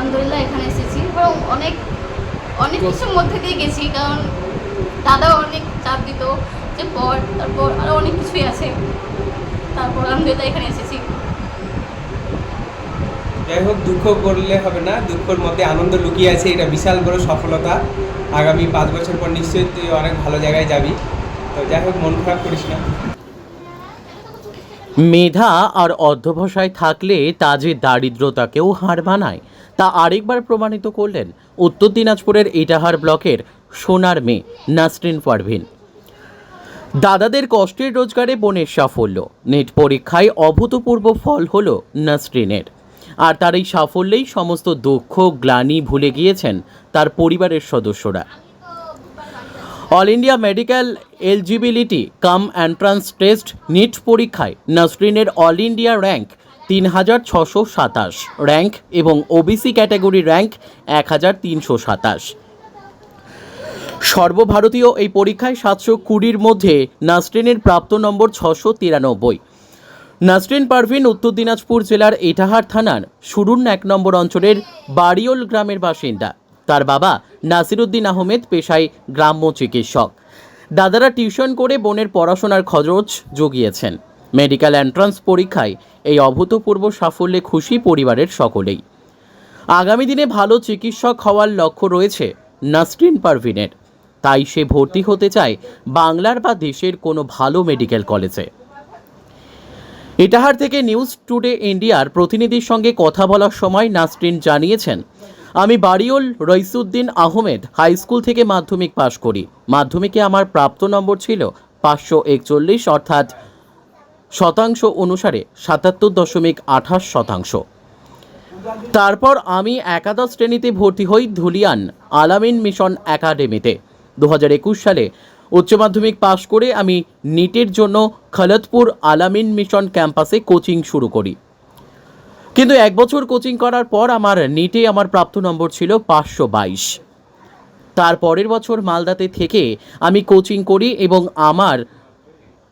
আলহামদুলিল্লাহ এখানে এসেছি। এবং অনেক অনেক কিছুর মধ্যে দিয়ে গেছি কারণ দাদাও অনেক চাপ দিত যে পর তারপর আরও অনেক কিছুই আছে। তারপর আলহামদুলিল্লাহ এখানে এসেছি। যাই হোক দুঃখ করলে হবে না দুঃখের মধ্যে আনন্দ লুকিয়ে আছে এটা বিশাল বড় সফলতা। আগামী পাঁচ বছর পর নিশ্চয়ই তুই অনেক ভালো জায়গায় যাবি। তো যাই হোক মন খারাপ করিস না। মেধা আর অধ্যবসায় থাকলে তা যে দারিদ্রতাকেও হার মানায়। তা আরেকবার প্রমাণিত করলেন উত্তর দিনাজপুরের ইটাহার ব্লকের সোনার মেয়ে নাসরিন পারভিন দাদাদের কষ্টের রোজগারে বোনের সাফল্য। নেট পরীক্ষায় অভূতপূর্ব ফল হল নাসরিনের। আর তার এই সাফল্যেই সমস্ত দুঃখ, গ্লানি ভুলে গিয়েছেন তার পরিবারের সদস্যরা। All India medical eligibility cum entrance test NEET পরীক্ষায় নাসরিনের অল ইন্ডিয়া র্যাঙ্ক তিন হাজার ছশো সাতাশ র্যাঙ্ক এবং ওবিসি ক্যাটাগরি র্যাঙ্ক এক হাজার তিনশো সাতাশ। সর্বভারতীয় এই পরীক্ষায় সাতশো কুড়ির মধ্যে নাসরিনের প্রাপ্ত নম্বর ছশো তিরানব্বই। নাসরিন পারভিন উত্তর দিনাজপুর জেলার এটাহার থানার সুরুন এক নম্বর অঞ্চলের বাড়িওল গ্রামের বাসিন্দা। তার বাবা নাসিরুদ্দিন আহমেদ পেশায় গ্রাম্য চিকিৎসক। দাদারা টিউশন করে বোনের পড়াশোনার খরচ জুগিয়েছেন। মেডিকেল এন্ট্রান্স পরীক্ষায় এই অভূতপূর্ব সাফল্যে খুশি পরিবারের সকলেই। আগামী দিনে ভালো চিকিৎসক হওয়ার লক্ষ্য রয়েছে নাসরিন পারভিনের। তাই সে ভর্তি হতে চায় বাংলার বা দেশের কোনো ভালো মেডিকেল কলেজে। ইটাহার থেকে নিউজ টুডে ইন্ডিয়ার প্রতিনিধির সঙ্গে কথা বলার সময় নাসরিন জানিয়েছেন, আমি বাড়িওল রইসুদ্দিন আহমেদ হাই স্কুল থেকে মাধ্যমিক পাশ করি। মাধ্যমিকে আমার প্রাপ্ত নম্বর ছিল পাঁচশো একচল্লিশ, অর্থাৎ শতাংশ অনুসারে সাতাত্তর দশমিক আঠাশ শতাংশ। তারপর আমি একাদশ শ্রেণীতে ভর্তি হই ধুলিয়ান আলামিন মিশন একাডেমিতে। দু হাজার একুশ সালে উচ্চ মাধ্যমিক পাশ করে আমি নিটের জন্য খলতপুর আলামিন মিশন ক্যাম্পাসে কোচিং শুরু করি। কিন্তু এক বছর কোচিং করার পর আমার নিটে আমার প্রাপ্ত নম্বর ছিল পাঁচশো বাইশ। তার পরের বছর মালদাতে থেকে আমি কোচিং করি এবং আমার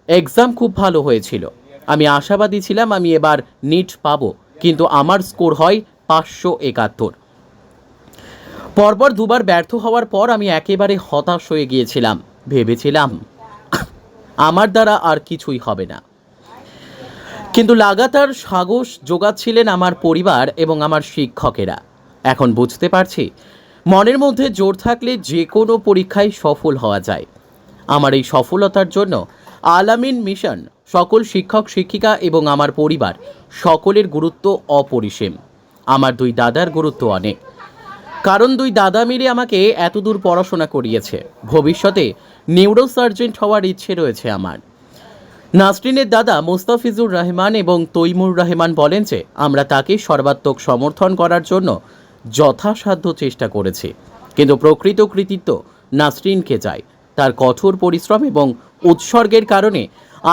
এক্সাম খুব ভালো হয়েছিল। আমি আশাবাদী ছিলাম আমি এবার নিট পাবো, কিন্তু আমার স্কোর হয় পাঁচশো একাত্তর। পরপর দুবার ব্যর্থ হওয়ার পর আমি একেবারে হতাশ হয়ে গিয়েছিলাম। ভেবেছিলাম, আমার দ্বারা আর কিছুই হবে না। কিন্তু লাগাতার সাহস যোগাচ্ছিলেন আমার পরিবার এবং আমার শিক্ষকেরা। এখন বুঝতে পারছি, মনের মধ্যে জোর থাকলে যে কোনো পরীক্ষায় সফল হওয়া যায়। আমার এই সফলতার জন্য আলামিন মিশন, সকল শিক্ষক, শিক্ষিকা এবং আমার পরিবার, সকলের গুরুত্ব অপরিসীম। আমার দুই দাদার গুরুত্ব অনেক। কারণ দুই দাদা মিলে আমাকে এতদূর পড়াশোনা করিয়েছে। ভবিষ্যতে নিউরোসার্জেন্ট হওয়ার ইচ্ছে রয়েছে আমার। নাসরিনের দাদা মোস্তাফিজুর রহমান এবং তৈমুর রহমান বলেন যে, আমরা তাকে সর্বাত্মক সমর্থন করার জন্য যথাসাধ্য চেষ্টা করেছি। কিন্তু প্রকৃত কৃতিত্ব নাসরিনকে চায় তার কঠোর পরিশ্রম এবং উৎসর্গের কারণে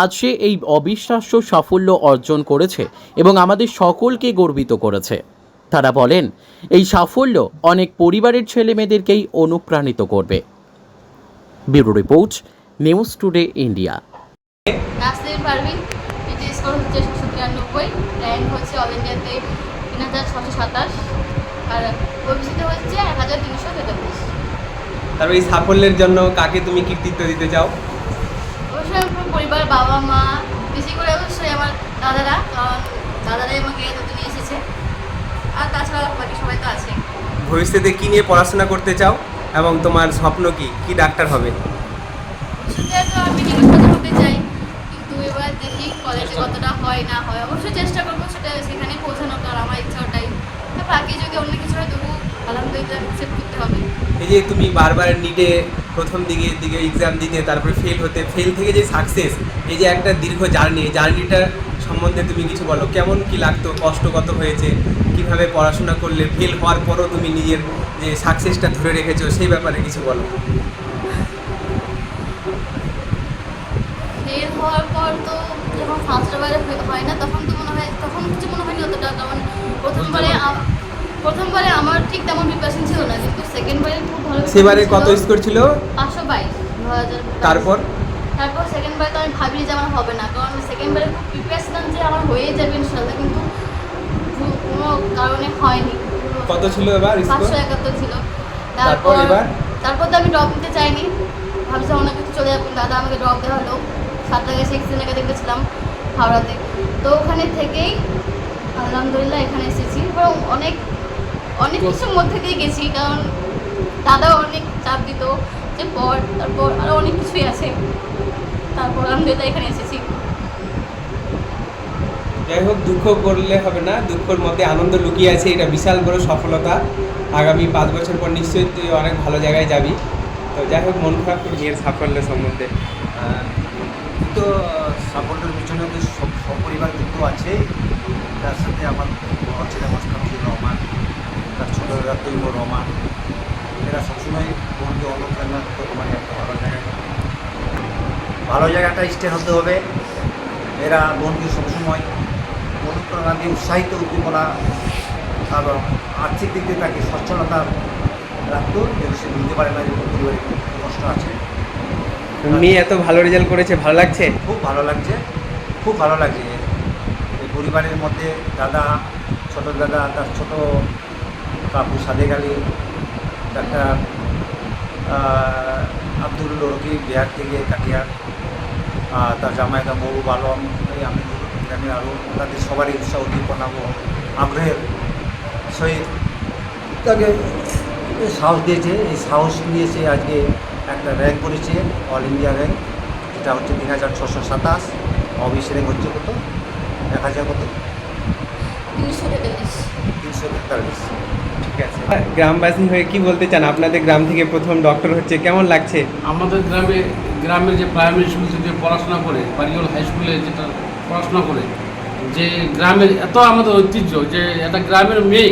আজ সে এই অবিশ্বাস্য সাফল্য অর্জন করেছে এবং আমাদের সকলকে গর্বিত করেছে। তারা বলেন এই সাফল্য অনেক পরিবারের ছেলে মেয়েদেরকেই অনুপ্রাণিত করবে। Bureau report news today India. Nasrin Parvin এটি স্কোর হচ্ছে ছশো তিরানব্বই র্যাঙ্ক হচ্ছে অল ইন্ডিয়াতে তিন হাজার ছশো সাতাশ আর ওবিসিতে হচ্ছে এক হাজার তিনশো তেতাল্লিশ। তারপর এই সাফল্যের জন্য কাকে তুমি কৃতিত্ব দিতে চাও? পরিবার বাবা মা বেশি করে অবশ্যই আমার দাদারা কারণ দাদারাই আমাকে এতদিন নিয়ে এসেছে। আর তাছাড়া বাকি সবাই তো আছে। ভবিষ্যতে কি নিয়ে পড়াশোনা করতে চাও? এবং তোমার স্বপ্ন কি? কি ডাক্তার হবে? আমি হতে চাই কিন্তু এবার দেখি কলেজে কতটা হয় না হয়। অবশ্যই চেষ্টা করব সেটা সেখানে পৌঁছানো কারণ আমার ইচ্ছা ওটাই। বাকি যদি অন্য কিছু হয় তবু আলহামদুলিল্লাহ অ্যাকসেপ্ট করতে হবে। এই যে তুমি বারবার নিটে প্রথম দিকে দিকে এক্সাম দিতে তারপরে ফেল হতে ফেল থেকে যে সাকসেস এই যে একটা দীর্ঘ জার্নি জার্নিটা সম্বন্ধে তুমি কিছু বলো। কেমন কি লাগতো কষ্ট কত হয়েছে কীভাবে পড়াশোনা করলে ফেল হওয়ার পরও তুমি নিজের যে সাকসেসটা ধরে রেখেছো সেই ব্যাপারে কিছু বলো। ফেল হওয়ার পর তো যখন ফার্স্টবারে হয় না তখন তো মনে হয় তখন কিছু মনে হয়নি অতটা কারণ প্রথমবারে প্রথমবারে আমার ঠিক তেমন প্রিপারেশন ছিল না কিন্তু সেকেন্ড সেকেন্ডবারে খুব ভালো সেবারে কত স্কোর ছিল? পাঁচশো বাইশ তারপর? তারপর সেকেন্ড বারে তো আমি ভাবি যে আমার হবে না কারণ সেকেন্ড বারে খুব প্রিপারেশন যে আমার হয়ে যাবে ইনশাল্লাহ কিন্তু কোনো কারণে হয়নি। কত ছিল এবার পাঁচশো একাত্তর ছিল। তারপর এবার? তারপর তো আমি ড্রপ নিতে চাইনি। ভাবছিলাম অনেক কিছু চলে যাবেন দাদা আমাকে ড্রপ দেওয়া হলো। সাতটাকে সেক্সিনাকে দেখেছিলাম হাওড়াতে। তো ওখানে থেকেই আলহামদুলিল্লাহ এখানে এসেছি। এবং অনেক অনেক কিছুর মধ্যে দিয়ে গেছি কারণ দাদাও অনেক চাপ দিত যে পর তারপর আরও অনেক কিছুই আছে। তারপর আমি আলহামদুলিল্লাহ এখানে এসেছি। যাই হোক দুঃখ করলে হবে না দুঃখের মধ্যে আনন্দ লুকিয়ে আছে এটা বিশাল বড় সফলতা। আগামী পাঁচ বছর পর নিশ্চয়ই তুই অনেক ভালো জায়গায় যাবি। তো যাই হোক মন খারাপ করে মেয়ের সাফল্য সম্বন্ধে। তো সাফল্যের পিছনে তো সব সপরিবার কিন্তু আছে। তার সাথে আমার বড় ছেলে মাস্টার ছিল রহমান দাদা তৈব এরা সবসময় বোনকে অনুপ্রেরণা করতো তোমাকে একটা ভালো জায়গায় ভালো জায়গাটা স্টে হতে হবে। এরা বোনকে সবসময় অনুপ্রেরণা দিয়ে উৎসাহিত উদ্দীপনা এবং আর্থিক দিক দিয়ে তাকে সচ্ছলতা রাখতো যদি সে বুঝতে পারে না যে পরিবারে কষ্ট আছে। মেয়ে এত ভালো রেজাল্ট করেছে ভালো লাগছে? খুব ভালো লাগছে খুব ভালো লাগছে। এই পরিবারের মধ্যে দাদা ছোট দাদা তার ছোট কাকু সাদেক আলী ডাক্তার আব্দুল রকি বিহার থেকে কাটিয়ার তার জামাইদা মহবুব আলম আমি গ্রামের আরও তাদের সবারই উৎসাহ উদ্দীপনা ও আগ্রহের সহিত তাকে সাহস দিয়েছে। এই সাহস নিয়ে সে আজকে একটা র্যাঙ্ক করেছে অল ইন্ডিয়া র্যাঙ্ক। যেটা হচ্ছে তিন হাজার ছশো সাতাশ অফিস র্যাঙ্ক হচ্ছে কত? এক হাজার কত? তিনশো তেতাল্লিশ। তিনশো তেতাল্লিশ। গ্রামবাসী হয়ে কি বলতে চান? আপনাদের গ্রাম থেকে প্রথম ডক্টর হচ্ছে, কেমন লাগছে? আমাদের গ্রামে গ্রামের যে প্রাইমারি স্কুল থেকে পড়াশোনা করে বাড়িওল হাই স্কুলে যেটা পড়াশোনা করে, যে গ্রামের এত আমাদের ঐতিহ্য, যে একটা গ্রামের মেয়ে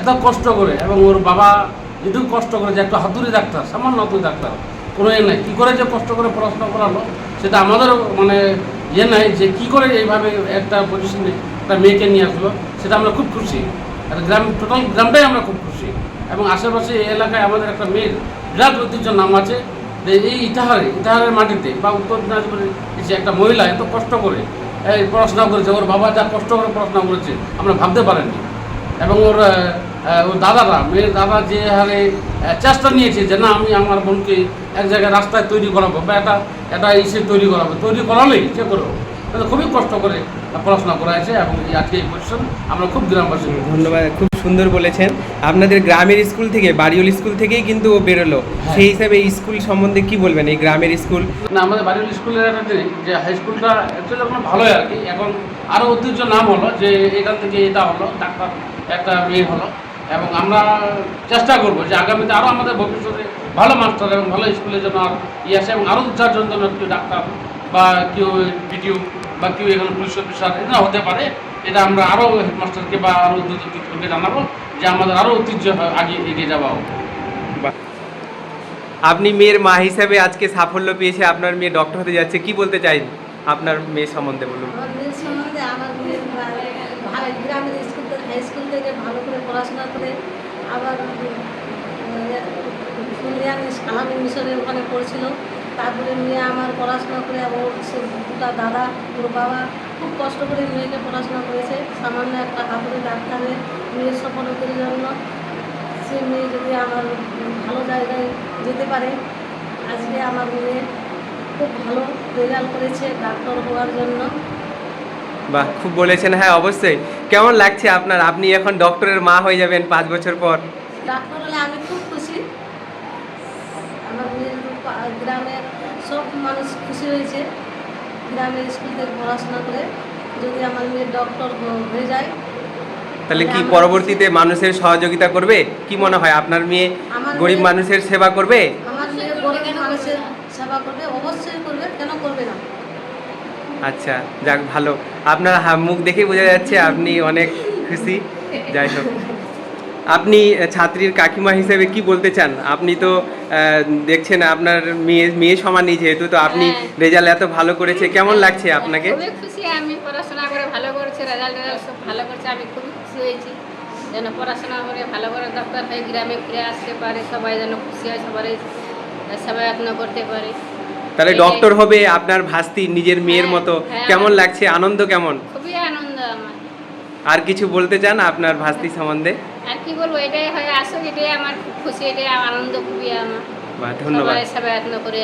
এত কষ্ট করে, এবং ওর বাবা যেটুকু কষ্ট করে যে একটা হাতুড়ি ডাক্তার, সামান্য হাতুড়ি ডাক্তার, কোনো ইয়ে নাই। কী করে যে কষ্ট করে পড়াশোনা করালো, সেটা আমাদেরও মানে ইয়ে নাই যে কী করে এইভাবে একটা পজিশনে একটা মেয়েকে নিয়ে আসলো, সেটা আমরা খুব খুশি। আর গ্রাম, টোটাল গ্রামটাই আমরা খুব খুশি। এবং আশেপাশে এই এলাকায় আমাদের একটা মেয়ের বিরাট ঐতিহ্য নাম আছে যে এই ইটাহারে, ইটাহারের মাটিতে বা উত্তর দিনাজপুরে যে একটা মহিলা এত কষ্ট করে এই পড়াশোনা করেছে, ওর বাবা যা কষ্ট করে পড়াশোনা করেছে, আমরা ভাবতে পারিনি। এবং ওর ওর দাদারা, মেয়ের দাদা যে হারে চেষ্টা নিয়েছে যে না, আমি আমার বোনকে এক জায়গায় রাস্তায় তৈরি করাবো বা একটা একটা ইসে তৈরি করাবো। তৈরি করালেই সে করব। কিন্তু খুবই কষ্ট করে পড়াশোনা করাইছে এবং আজকে এই পজিশন আমরা খুব গ্রামবাসী। ধন্যবাদ খুব সুন্দর বলেছেন। আপনাদের গ্রামের স্কুল থেকে বাড়িওল স্কুল থেকেই কিন্তু ও বেরোলো। সেই হিসাবে স্কুল সম্বন্ধে কি বলবেন এই গ্রামের স্কুল? না আমাদের বাড়ির স্কুলের একটা জিনিস যে হাই স্কুলটা অ্যাকচুয়ালি এখন ভালোই আর কি। এখন আরও ঐতিহ্য নাম হলো যে এখান থেকে এটা হলো ডাক্তার একটা মেয়ে হলো। এবং আমরা চেষ্টা করব যে আগামীতে আরও আমাদের ভবিষ্যতে ভালো মাস্টার এবং ভালো স্কুলের জন্য আর ইয়ে আসে এবং আরও চারজন জন্য কেউ ডাক্তার বা কেউ বিডিও বা কেউ এখানে পুলিশ অফিসার এটা হতে পারে এটা আমরা আরও হেডমাস্টারকে বা আরও দুজনকে জানাব যে আমাদের আরও ঐতিহ্য আগে এগিয়ে যাওয়া। আপনি মেয়ের মা হিসাবে আজকে সাফল্য পেয়েছে আপনার মেয়ে ডক্টর হতে যাচ্ছে কি বলতে চাই আপনার মেয়ে সম্বন্ধে বলুন আমার মেয়ের সম্বন্ধে আমার মেয়ের ভালো গ্রামের স্কুল থেকে হাই স্কুল থেকে ভালো করে পড়াশোনা করে আবার মিশনের ওখানে পড়ছিল তারপরে মেয়ে আমার পড়াশোনা করে ওর সে দুটা দাদা ওর বাবা খুব কষ্ট করে মেয়েকে পড়াশোনা করেছে। সামান্য একটা হাতুড়ি ডাক্তারের মেয়ের সফলতার জন্য। সে মেয়ে যদি আমার ভালো জায়গায় যেতে পারে আজকে আমার মেয়ে খুব ভালো রেজাল্ট করেছে ডাক্তার হওয়ার জন্য। বাহ খুব বলেছেন। হ্যাঁ অবশ্যই। কেমন লাগছে আপনার? আপনি এখন ডক্টরের মা হয়ে যাবেন পাঁচ বছর পর। ডাক্তার হলে আমি খুব খুশি। আমার মেয়ের গ্রামের সব মানুষ খুশি হয়েছে। গ্রামের স্কুল থেকে পড়াশোনা করে যদি আমার মেয়ে ডক্টর হয়ে যায় তাহলে কি পরবর্তীতে মানুষের সহযোগিতা করবে? কি মনে হয় আপনার মেয়ে গরিব মানুষের সেবা করবে? আমার মেয়ে গরিব মানুষের সেবা করবে অবশ্যই করবে কেন করবে না? আচ্ছা যাক ভালো। আপনার মুখ দেখেই বোঝা যাচ্ছে আপনি অনেক খুশি। যাই হোক। আপনি ছাত্রীর কাকিমা হিসেবে কি বলতে চান? আপনি তো দেখছেন আপনার মেয়ে মেয়ে সমানই যেহেতু তো আপনি হ্যাঁ। রেজাল্ট এত ভালো করেছে। কেমন লাগছে আপনাকে? খুবই খুশি আমি পড়াশোনা করে ভালো করেছে রেজাল্ট রেজাল্ট সব ভালো করছে আমি খুবই খুশি হয়েছি। যেন পড়াশোনা করে ভালো করে ডাক্তার হয়ে গ্রামে ফিরে আসতে পারে সবাই যেন খুশি হয় সবাই সেবা যত্ন করতে পারে। তাহলে ডক্টর হবে আপনার ভাস্তি নিজের মেয়ের হ্যাঁ, মতো। হ্যাঁ। কেমন লাগছে? আনন্দ কেমন? খুবই আনন্দ আমার। আর কিছু বলতে চান আপনার ভাস্তি সম্বন্ধে? আর কি বলব এটাই হয় আসো এটাই আমার খুব খুশি এটাই আনন্দ খুবই আমার। ধন্যবাদ। সবাই যত্ন করে।